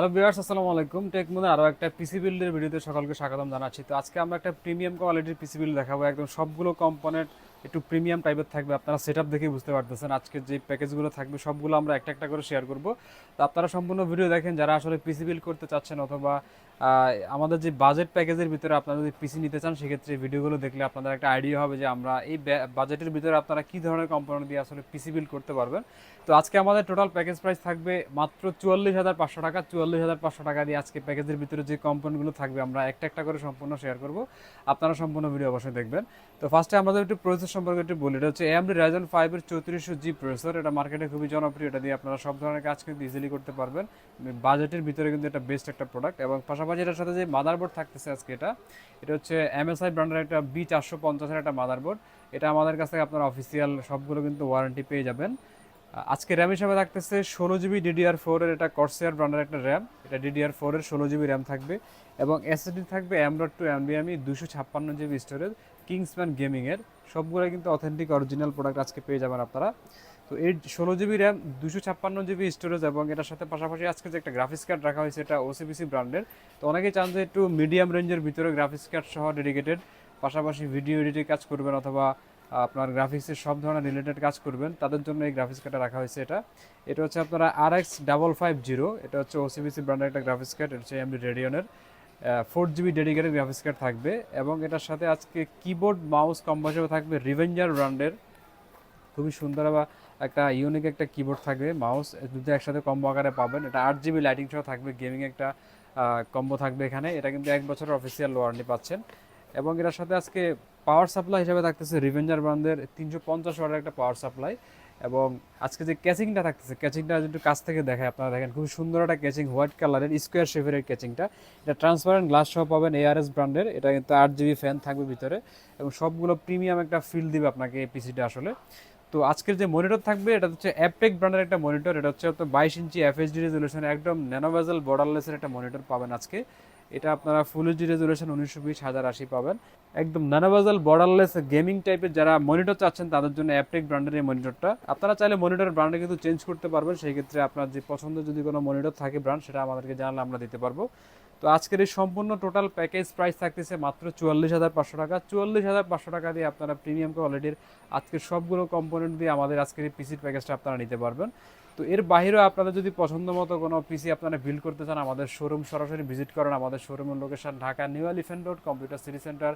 Hello বিয়ার্স আসসালামু আলাইকুম। Take মনে আরও একটা পিসি বিল্ডের ভিডিওতে সকলকে স্বাগতম জানাচ্ছি। তো আজকে আমরা একটা প্রিমিয়াম কোয়ালিটির পিসি বিল্ড দেখাবো। একদম সবগুলো কম্পোনেন্ট একটু প্রিমিয়াম টাইপের থাকবে। আপনারা সেট আপ দেখেই বুঝতে পারতেছেন আজকে যে প্যাকেজগুলো থাকবে, সবগুলো আমরা একটা একটা করে শেয়ার করব। তো আপনারা সম্পূর্ণ ভিডিও দেখেন। যারা আসলে পিসি বিল্ড করতে চাচ্ছেন অথবা আমাদের যে বাজেট প্যাকেজের ভিতরে আপনারা যদি পিসি নিতে চান, সেক্ষেত্রে ভিডিওগুলো দেখলে আপনাদের একটা আইডিয়া হবে যে আমরা এই বাজেটের ভিতরে আপনারা কী ধরনের কম্পোনেন্ট দিয়ে আসলে পিসি বিল করতে পারবেন। তো আজকে আমাদের টোটাল প্যাকেজ প্রাইস থাকবে মাত্র চুয়াল্লিশ হাজার পাঁচশো টাকা। চুয়াল্লিশ হাজার পাঁচশো টাকা দিয়ে আজকে প্যাকেজের ভিতরে যে কম্পোনেন্টগুলো থাকবে, আমরা একটা একটা করে সম্পূর্ণ শেয়ার করব। আপনারা সম্পূর্ণ ভিডিও অবশ্যই দেখবেন। তো ফার্স্টে আমাদের একটু প্রসেসর সম্পর্কে একটু বলি, এটা হচ্ছে এমডি রাইজন ফাইভের চৌত্রিশশো জি প্রসেসর এটা মার্কেটে খুবই জনপ্রিয়, এটা দিয়ে আপনারা সব ধরনের কাজ কিন্তু ইজিলি করতে পারবেন। বাজেটের ভিতরে কিন্তু এটা বেস্ট একটা প্রোডাক্ট এবং পাশাপাশি এটার সাথে যে মাদারবোর্ড থাকতেছে আজকে এটা এটা হচ্ছে এমএসআই ব্র্যান্ডের একটা বি চারশো পঞ্চাশের একটা মাদারবোর্ড এটা আমাদের কাছ থেকে আপনারা অফিসিয়াল সবগুলো কিন্তু ওয়ারেন্টি পেয়ে যাবেন। আজকে র্যাম হিসাবে থাকতেছে ষোলো জিবি ডিডিআর ফোরের এটা কর্সিয়ার ব্র্যান্ডের একটা র্যাম এটা ডিডিআর ফোরের ষোলো জিবি র্যাম থাকবে এবং এসএসডি থাকবে অ্যামডট টু এমবিএমই দুশো ছাপ্পান্ন জিবি স্টোরেজ কিংসম্যান গেমিংয়ের সবগুলো কিন্তু অথেন্টিক অরিজিনাল প্রোডাক্ট আজকে পেয়ে যাবেন আপনারা। তো এই ষোলো জিবি র্যাম দুশো ছাপ্পান্ন জিবি স্টোরেজ এবং এটার সাথে পাশাপাশি আজকে যে একটা গ্রাফিক্স কার্ড রাখা হয়েছে, এটা ওসিবিসি ব্র্যান্ডের তো অনেকেই চান যে একটু মিডিয়াম রেঞ্জের ভিতরে গ্রাফিক্স কার্ড সহ ডেডিকেটেড পাশাপাশি ভিডিও এডিটিং কাজ করবেন অথবা আপনার গ্রাফিক্সের সব ধরনের রিলেটেড কাজ করবেন, তাদের জন্য এই গ্রাফিক্স কার্ডটা রাখা হয়েছে এটা। এটা হচ্ছে আপনারা R X double five zero এটা হচ্ছে ওসিবিসি ব্র্যান্ডের একটা গ্রাফিক্স কার্ড এটা হচ্ছে MD রেডিয়নের four GB dedicated graphics card থাকবে এবং এটার সাথে আজকে কিবোর্ড মাউস কম্বো হিসেবে থাকবে রিভেঞ্জার ব্র্যান্ডের খুবই সুন্দর বা একটা ইউনিক একটা কিবোর্ড থাকবে মাউস দুটো একসাথে কম্বো আকারে পাবেন। এটা আট জিবি লাইটিং সহ থাকবে গেমিং একটা কম্বো থাকবে এখানে। এটা কিন্তু এক বছরের অফিসিয়াল ওয়ারেন্টি পাচ্ছেন। এবং এটার সাথে আজকে পাওয়ার সাপ্লাই হিসাবে থাকতেছে রিভেঞ্জার ব্র্যান্ডের তিনশো পঞ্চাশ ওয়াটের একটা পাওয়ার সাপ্লাই এবং আজকে যে ক্যাচিংটা থাকতেছে ক্যাচিংটা একটু কাছ থেকে দেখায় আপনারা, দেখেন খুব সুন্দর একটা ক্যাচিং হোয়াইট কালারের স্কোয়ার এই ক্যাচিংটা এটা ট্রান্সপারেন্ট গ্লাস সহ পাবেন এআরএস ব্র্যান্ডের এটা কিন্তু আট জিবি ফ্যান থাকবে ভিতরে। এবং সবগুলো প্রিমিয়াম একটা ফিল দিবে আপনাকে এই পিসিটা আসলে। তো আজকের যে মনিটর থাকবে, এটা হচ্ছে অ্যাপটেক ব্র্যান্ডের একটা মনিটর এটা হচ্ছে বাইশ ইঞ্চি এফএসডি রেজলিউশন একদম ন্যানোভেজাল বর্ডারলেসের একটা মনিটর পাবেন আজকে। এটা আপনারা ফুল এইচডি রেজলিউশন উনিশশো বিশ হাজার আশি পাবেন। একদম ন্যানোভেজাল বর্ডারলেস গেমিং টাইপের যারা মনিটর চাচ্ছেন, তাদের জন্য অ্যাপটেক ব্র্যান্ডের এই মনিটরটা আপনারা চাইলে মনিটর ব্র্যান্ডে কিন্তু চেঞ্জ করতে পারবেন সেই ক্ষেত্রে আপনার যে পছন্দ যদি কোনো মনিটর থাকে ব্র্যান্ড সেটা আমাদেরকে জানালে আমরা দিতে পারব। তো আজকের এই সম্পূর্ণ টোটাল প্যাকেজ প্রাইস থাকতেছে মাত্র চুয়াল্লিশ হাজার পাঁচশো টাকা। চুয়াল্লিশ হাজার পাঁচশো টাকা দিয়ে আপনারা প্রিমিয়াম কোয়ালিটির আজকের সবগুলো কম্পোনেন্ট দিয়ে আমাদের আজকের এই পিসির প্যাকেজটা আপনারা নিতে পারবেন। তো এর বাইরেও আপনাদের যদি পছন্দ মতো কোনো পিসি আপনারা বিল্ড করতে চান, আমাদের শোরুম সরাসরি ভিজিট করেন আমাদের শোরুমের location Dhaka new elephant road computer city centre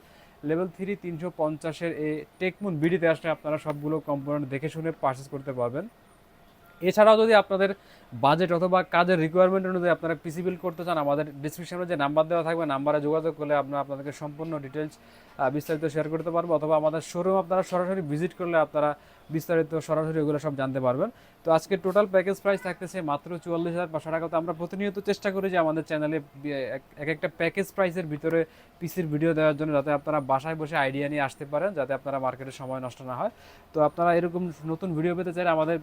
level three তিনশো পঞ্চাশের এ টেকমুন বিডিতে আসলে আপনারা সবগুলো কম্পোনেন্ট দেখে শুনে পারচেস করতে পারবেন। এছাড়াও যদি আপনাদের বাজেট অথবা কাজের রিকোয়ারমেন্ট অনুযায়ী আপনারা পিসি বিল করতে চান, আমাদের ডিসক্রিপশনে যে নাম্বার দেওয়া থাকবে নাম্বারে যোগাযোগ করলে আমরা আপনাদেরকে সম্পূর্ণ ডিটেলস বিস্তারিত শেয়ার করতে পারব, অথবা আমাদের শোরুম আপনারা সরাসরি ভিজিট করলে আপনারা বিস্তারিত সরাসরি ওগুলো সব জানতে পারবেন। তো আজকে টোটাল প্যাকেজ প্রাইস থাকতেছে মাত্র চুয়াল্লিশ হাজার পাঁচশো টাকা। তো আমরা প্রতিনিয়ত চেষ্টা করি যে আমাদের চ্যানেলে এক একটা প্যাকেজ প্রাইসের ভিতরে পিসির ভিডিও দেওয়ার জন্য যাতে আপনারা বাসায় বসে আইডিয়া নিয়ে আসতে পারেন, যাতে আপনারা মার্কেটে সময় নষ্ট না হয়। তো আপনারা এরকম নতুন ভিডিও পেতে চাইলে আমাদের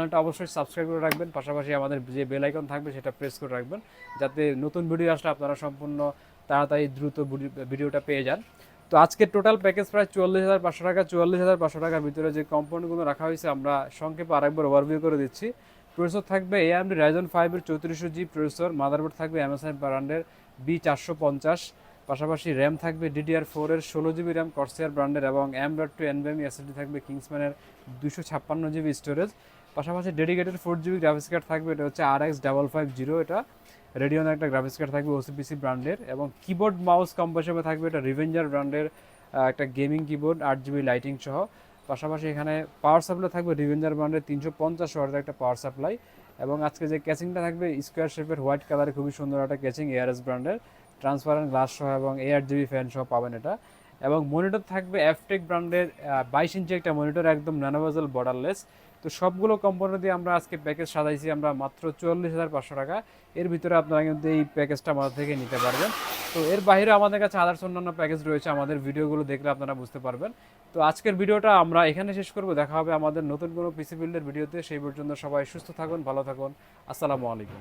চ্যানেলটা অবশ্যই সাবস্ক্রাইব করে রাখবেন, পাশাপাশি আমাদের যে বেল আইকন থাকবে সেটা প্রেস করে রাখবেন, যাতে নতুন ভিডিও আসলে আপনারা সম্পূর্ণ তাড়াতাড়ি দ্রুত ভিডিওটা পেয়ে যান। তো আজকে টোটাল প্যাকেজ প্রায় চুয়াল্লিশ হাজার পাঁচশো টাকা, চুয়াল্লিশ হাজার পাঁচশো টাকার ভিতরে যে কম্পাউন্ডগুলো রাখা হয়েছে, আমরা সংক্ষেপে আরেকবার ওভারভিউ করে দিচ্ছি। প্রসেসর থাকবে এএমডি রাইজন ফাইভের চৌত্রিশশো জি প্রসেসর মাদারবোর্ড থাকবে অ্যামাজন ব্র্যান্ডের বি চারশো পঞ্চাশ, পাশাপাশি র্যাম থাকবে ডিডিআর ফোরের ষোলো জিবি র্যাম কর্সিয়ার ব্র্যান্ডের এবং এম ডট টু এনবিএমি এসএসডি থাকবে কিংসম্যানের দুশো ছাপ্পান্ন জিবি স্টোরেজ পাশাপাশি dedicated four GB graphics card থাকবে, এটা হচ্ছে R X double five zero এটা রেডিওনের একটা গ্রাফিক্স কার্ড থাকবে ওসিপিসি ব্র্যান্ডের এবং কিবোর্ড মাউস কম্বো হিসেবে থাকবে এটা রিভেঞ্জার ব্র্যান্ডের একটা গেমিং কিবোর্ড আট জিবি লাইটিং সহ। পাশাপাশি এখানে পাওয়ার সাপ্লাই থাকবে রিভেঞ্জার ব্র্যান্ডের তিনশো পঞ্চাশ ওয়াটের একটা পাওয়ার সাপ্লাই এবং আজকে যে ক্যাচিংটা থাকবে স্কোয়ার শেপের হোয়াইট কালারে খুবই সুন্দর একটা ক্যাচিং এআরএস ব্র্যান্ডের ট্রান্সপারেন্ট গ্লাস সহ এবং এআর জিবি ফ্যান সহ পাবেন এটা। এবং মনিটর থাকবে অ্যাফটেক ব্র্যান্ডের বাইশ ইঞ্চি একটা মনিটর একদম ন্যানোভাজাল বর্ডারলেস তো সবগুলো কম্পোনেন্ট দিয়ে আমরা আজকে প্যাকেজ সাজাইছি, আমরা মাত্র চল্লিশ হাজার পাঁচশো টাকা। এর ভিতরে আপনারা কিন্তু এই প্যাকেজটা আমাদের থেকে নিতে পারবেন। তো এর বাইরে আমাদের কাছে আদার্স অন্যান্য প্যাকেজ রয়েছে, আমাদের ভিডিওগুলো দেখলে আপনারা বুঝতে পারবেন। তো আজকের ভিডিওটা আমরা এখানে শেষ করব, দেখা হবে আমাদের নতুন কোনো পিসি বিল্ডের ভিডিওতে। সেই পর্যন্ত সবাই সুস্থ থাকুন, ভালো থাকুন। আসসালামু আলাইকুম।